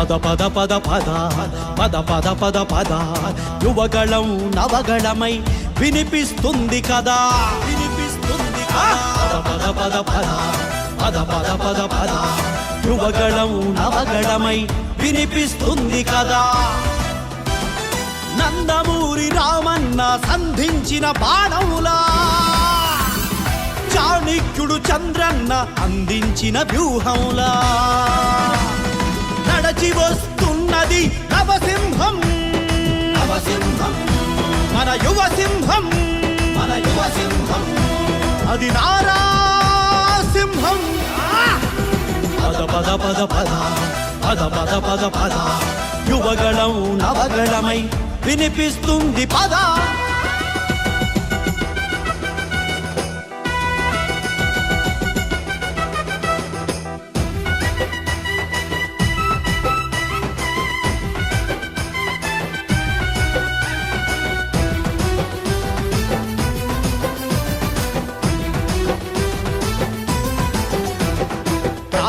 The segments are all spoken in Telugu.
పద పద పద పద పద పద పద పద యువగళం నవగళమై వినిపిస్తుంది కదా వినిపిస్తుంది పద పద పద పద పద పద పద యువగళం నవగళమై వినిపిస్తుంది కదా నందమూరి రామన్న సంధించిన బాణములా చాణిక్యుడు చంద్రన్న అందించిన వ్యూహంలా నడచి వస్తున్నది నవసింహం. నవసింహం. మన యువ సింహం మన యువ సింహం అది నారా సింహం పద పద పద పద. పద పద పద పద. యువగళం నవగళమై వినిపిస్తుంది పద.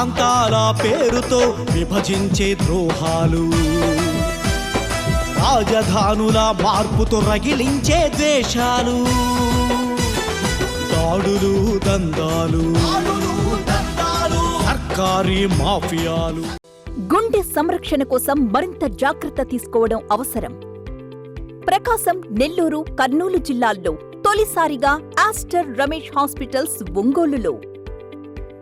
ప్రాంతాల పేరుతో విభజించే ద్రోహాలు. రాజధానుల మార్పుతో రగిలించే ద్వేషాలు. దాడులు దందాలు. సర్కారీ మాఫియాలు. గుండె సంరక్షణ కోసం మరింత జాగ్రత్త తీసుకోవడం అవసరం. ప్రకాశం నెల్లూరు కర్నూలు జిల్లాల్లో తొలిసారిగా ఆస్టర్ రమేష్ హాస్పిటల్స్ ఒంగోలులో.